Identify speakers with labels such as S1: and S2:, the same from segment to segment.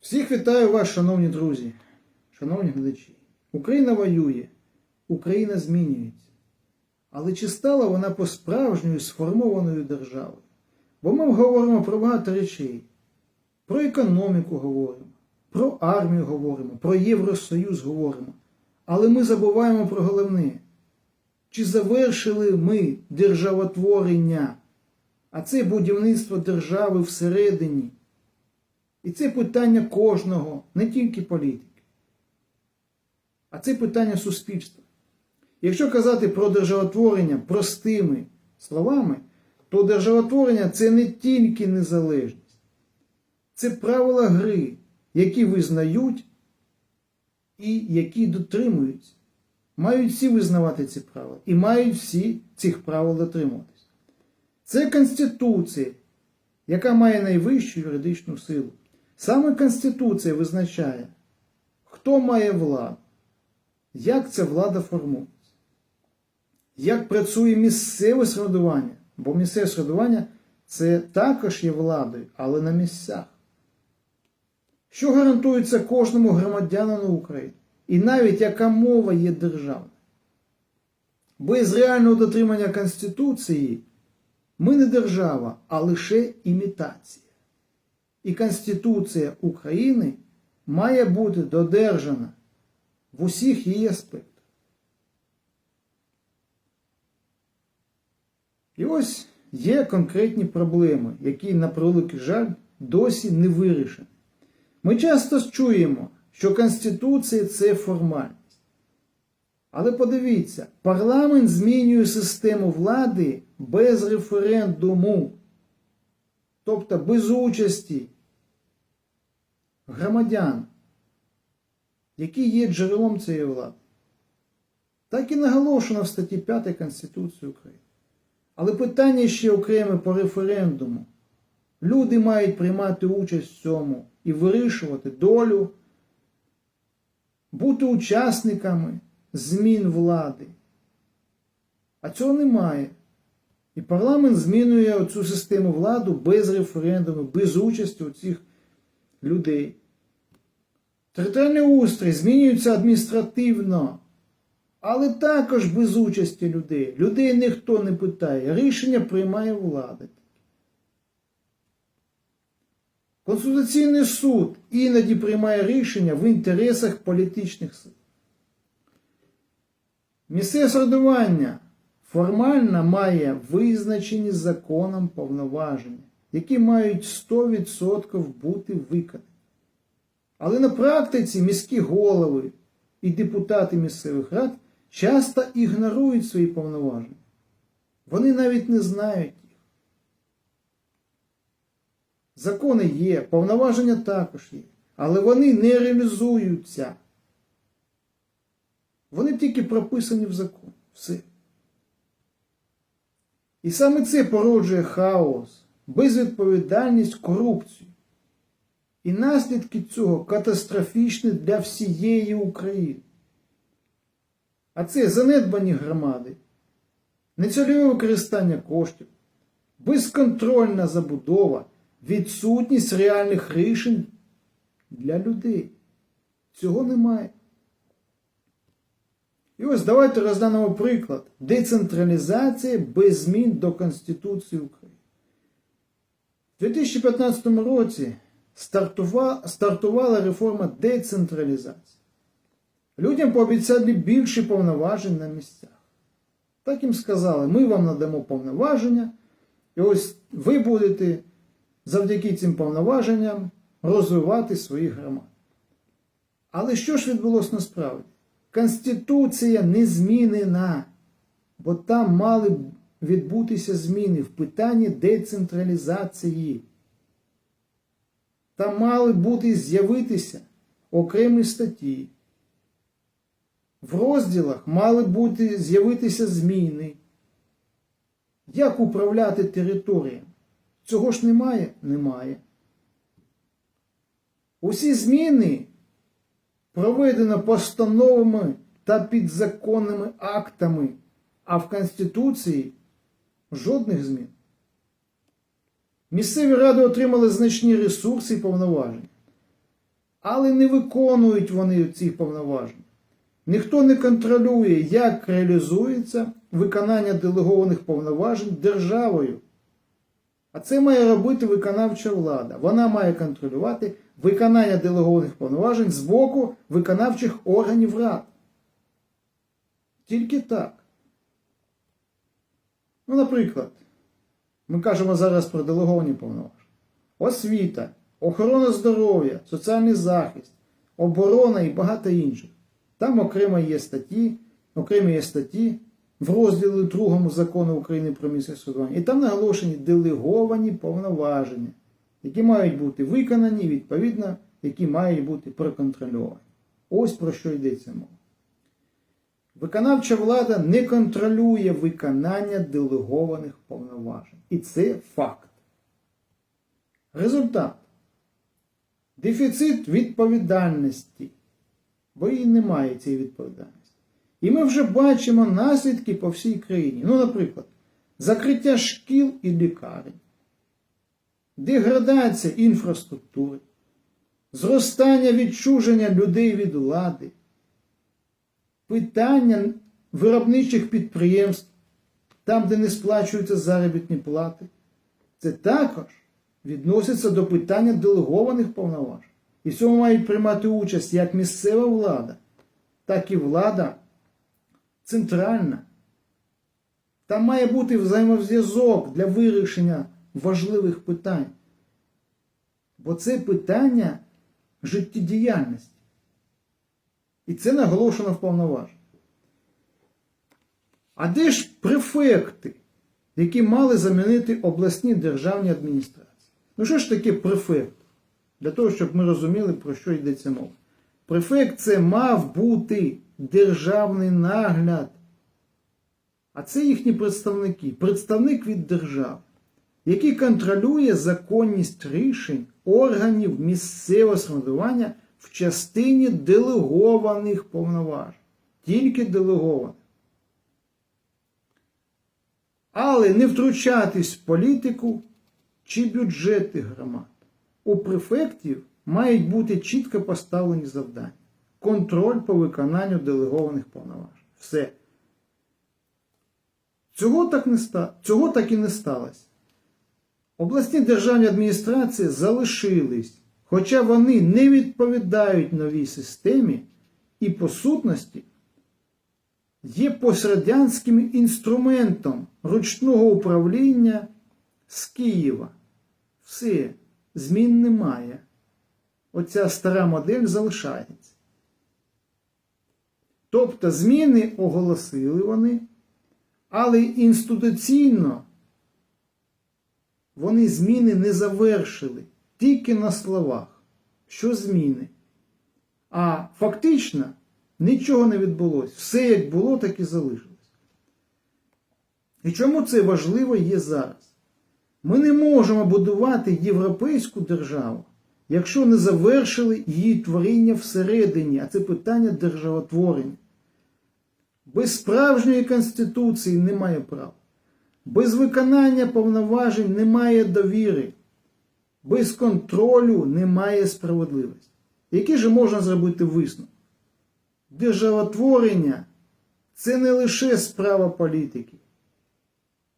S1: Всіх вітаю вас, шановні друзі, шановні глядачі. Україна воює, Україна змінюється. Але чи стала вона по-справжньою сформованою державою? Бо ми говоримо про багато речей. Про економіку говоримо, про армію говоримо, про Євросоюз говоримо. Але ми забуваємо про головне. Чи завершили ми державотворення? А це будівництво держави всередині. І це питання кожного, не тільки політики, а це питання суспільства. Якщо казати про державотворення простими словами, то державотворення це не тільки незалежність, це правила гри, які визнають і які дотримуються. Мають всі визнавати ці правила і мають всі цих правил дотримуватися. Це Конституція, яка має найвищу юридичну силу. Саме Конституція визначає, хто має владу, як ця влада формується, як працює місцеве самоврядування, бо місцеве самоврядування це також є владою, але на місцях. Що гарантується кожному громадянину України? І навіть яка мова є державна. Без реального дотримання Конституції ми не держава, а лише імітація. І Конституція України має бути додержана в усіх її аспектах. І ось є конкретні проблеми, які, на превеликий жаль, досі не вирішені. Ми часто чуємо, що Конституція це формальність. Але подивіться, парламент змінює систему влади без референдуму, тобто без участі громадян, які є джерелом цієї влади. Так і наголошено в статті 5 Конституції України. Але питання ще окреме по референдуму. Люди мають приймати участь в цьому і вирішувати долю, бути учасниками змін влади. А цього немає. І парламент змінює цю систему влади без референдуму, без участі у цих людей. Територіальний устрій змінюється адміністративно, але також без участі людей. Людей ніхто не питає. Рішення приймає влада. Конституційний суд іноді приймає рішення в інтересах політичних сил. Місцеве самоврядування формально має визначені законом повноваження, які мають 100% бути виконані. Але на практиці міські голови і депутати місцевих рад часто ігнорують свої повноваження. Вони навіть не знають їх. Закони є, повноваження також є, але вони не реалізуються. Вони тільки прописані в закон. Все. І саме це породжує хаос, безвідповідальність, корупцію. І наслідки цього катастрофічні для всієї України. А це занедбані громади, нецільове використання коштів, безконтрольна забудова, відсутність реальних рішень для людей. Цього немає. І ось давайте розглянемо приклад. Децентралізація без змін до Конституції України. У 2015 році стартувала, стартувала реформа децентралізації. Людям пообіцяли більше повноважень на місцях. Так їм сказали, ми вам надамо повноваження, і ось ви будете завдяки цим повноваженням розвивати свої громади. Але що ж відбулося насправді? Конституція не змінена, бо там мали відбутися зміни в питанні децентралізації. Там мали бути з'явитися окремі статті. В розділах мали бути з'явитися зміни. Як управляти територією? Цього ж немає? Немає. Усі зміни проведено постановами та підзаконними актами, а в Конституції жодних змін. Місцеві ради отримали значні ресурси і повноваження. але не виконують вони цих повноважень. Ніхто не контролює, як реалізується виконання делегованих повноважень державою. А це має робити виконавча влада. Вона має контролювати виконання делегованих повноважень з боку виконавчих органів рад. Тільки так. Ну, наприклад, ми кажемо зараз про делеговані повноваження. Освіта, охорона здоров'я, соціальний захист, оборона і багато інших. Там окремо є статті, окремі є статті в розділі 2 закону України про місце судування. І там наголошені делеговані повноваження, які мають бути виконані, відповідно, які мають бути проконтрольовані. Ось про що йдеться мова. Виконавча влада не контролює виконання делегованих повноважень. І це факт. Результат. Дефіцит відповідальності, бо її немає цієї відповідальності. І ми вже бачимо наслідки по всій країні. Ну, наприклад, закриття шкіл і лікарень, деградація інфраструктури, зростання відчуження людей від влади, питання виробничих підприємств, там, де не сплачуються заробітні плати, це також відноситься до питання делегованих повноважень. І в цьому мають приймати участь як місцева влада, так і влада центральна. Там має бути взаємозв'язок для вирішення важливих питань. Бо це питання життєдіяльності. І це наголошено в повноваженні. А де ж префекти, які мали замінити обласні державні адміністрації? Ну що ж таке префект? Для того, щоб ми розуміли, про що йдеться мова. Префект це мав бути державний нагляд. А це їхні представники, представник від держави, який контролює законність рішень органів місцевого самоврядування в частині делегованих повноважень. Тільки делегованих. Але не втручатись в політику чи бюджети громад. У префектів мають бути чітко поставлені завдання. Контроль по виконанню делегованих повноважень. Все. Цього так, не ста... Цього так і не сталося. Обласні державні адміністрації залишились, хоча вони не відповідають новій системі і по сутності є пострадянським інструментом ручного управління з Києва. Все, змін немає. Оця стара модель залишається. Тобто зміни оголосили вони, але інституційно вони зміни не завершили тільки на словах, що зміни. А фактично нічого не відбулося. Все як було, так і залишилось. І чому це важливо є зараз? Ми не можемо будувати європейську державу, якщо не завершили її творіння всередині, а це питання державотворення. Без справжньої Конституції немає права. Без виконання повноважень немає довіри. Без контролю немає справедливості. Який же можна зробити висновок? Державотворення це не лише справа політики.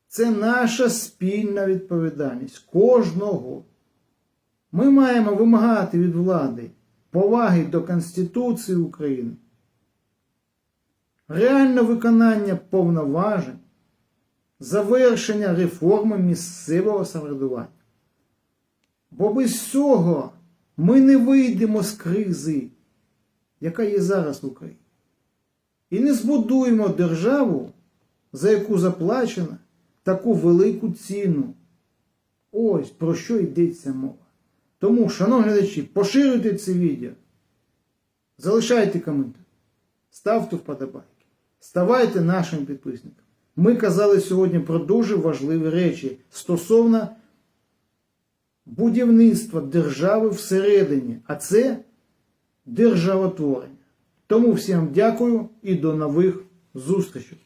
S1: Це наша спільна відповідальність кожного. Ми маємо вимагати від влади поваги до Конституції України, реальне виконання повноважень, завершення реформи місцевого самоврядування. Бо без цього ми не вийдемо з кризи, яка є зараз в Україні. І не збудуємо державу, за яку заплачено таку велику ціну. Ось про що йдеться мова. Тому, шановні глядачі, поширюйте це відео, залишайте коментар, ставте вподобайки, ставайте нашим підписником. Ми казали сьогодні про дуже важливі речі стосовно будівництва держави всередині, а це державотворення. Тому всім дякую і до нових зустрічей.